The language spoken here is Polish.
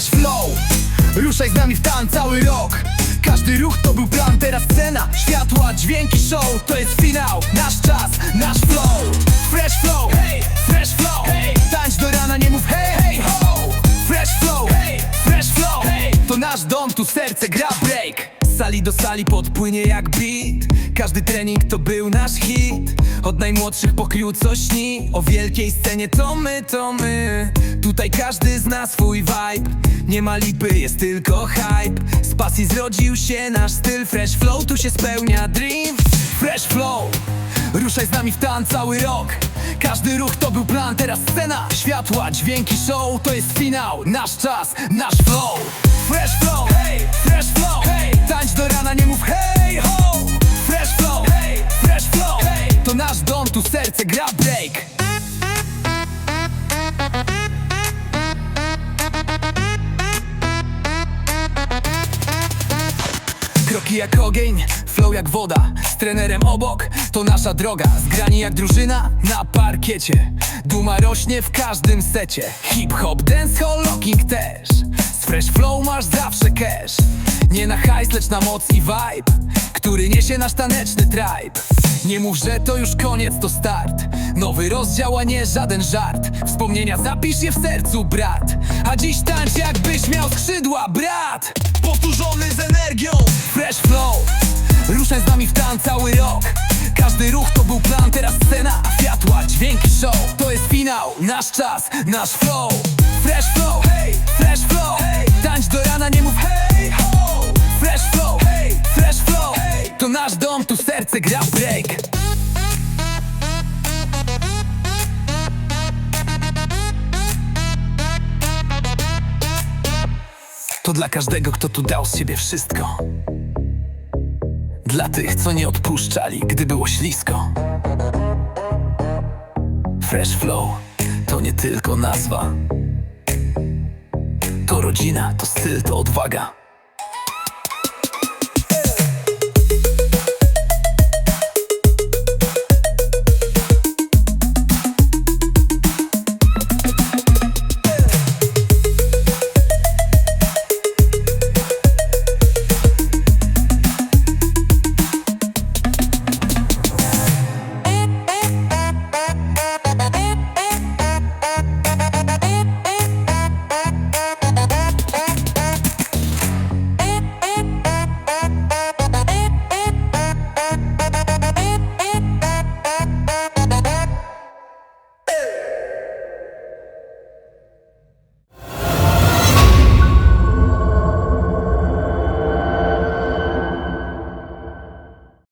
Fresh flow. Ruszaj z nami w tan cały rok. Każdy ruch to był plan, teraz scena Światła, dźwięki, show To jest finał, nasz czas, nasz flow. Fresh flow, hey, fresh flow. Hey. Tańcz do rana, nie mów hej, hej, ho. Fresh flow, hey, fresh flow. Hey. To nasz dom, tu serce gra break. Z sali do sali podpłynie jak beat. Każdy trening to był nasz hit. Od najmłodszych pokrył co śni O wielkiej scenie to my, to my Tutaj każdy zna swój vibe. Nie ma lipy, jest tylko hype. Z pasji zrodził się nasz styl. Fresh flow, tu się spełnia dream. Fresh flow Ruszaj z nami w tan cały rok. Każdy ruch to był plan, teraz scena. Światła, dźwięki, show, to jest finał. Nasz czas, nasz flow. Fresh flow, hey, fresh flow. Hey. Tańcz do rana, nie mów hej, ho. Fresh flow, hey, fresh flow. Hey. To nasz dom, tu serce gra break Kroki jak ogień, flow jak woda. Z trenerem obok, to nasza droga. Zgrani jak drużyna na parkiecie. Duma rośnie w każdym secie. Hip-hop, dancehall, locking też. Z fresh flow masz zawsze cash. Nie na hajs, lecz na moc i vibe Który niesie nasz taneczny tribe. Nie mów, że to już koniec, to start Nowy rozdział, a nie żaden żart. Wspomnienia zapisz je w sercu, brat. A dziś tańcz jakbyś miał skrzydła, brat. Powtórzony z energią. Fresh flow. Ruszaj z nami w tan cały rok. Każdy ruch to był plan, teraz scena. Światła, dźwięki, show. To jest finał, nasz czas, nasz flow. Fresh flow, hey, fresh flow. Hey. Tańcz do rana, nie mów hej, ho. Fresh flow, hey, fresh flow. Hey. To nasz dom, tu serce gra break To dla każdego, kto tu dał z siebie wszystko. Dla tych, co nie odpuszczali, gdy było ślisko. Fresh Flow to nie tylko nazwa. To rodzina, to styl, to odwaga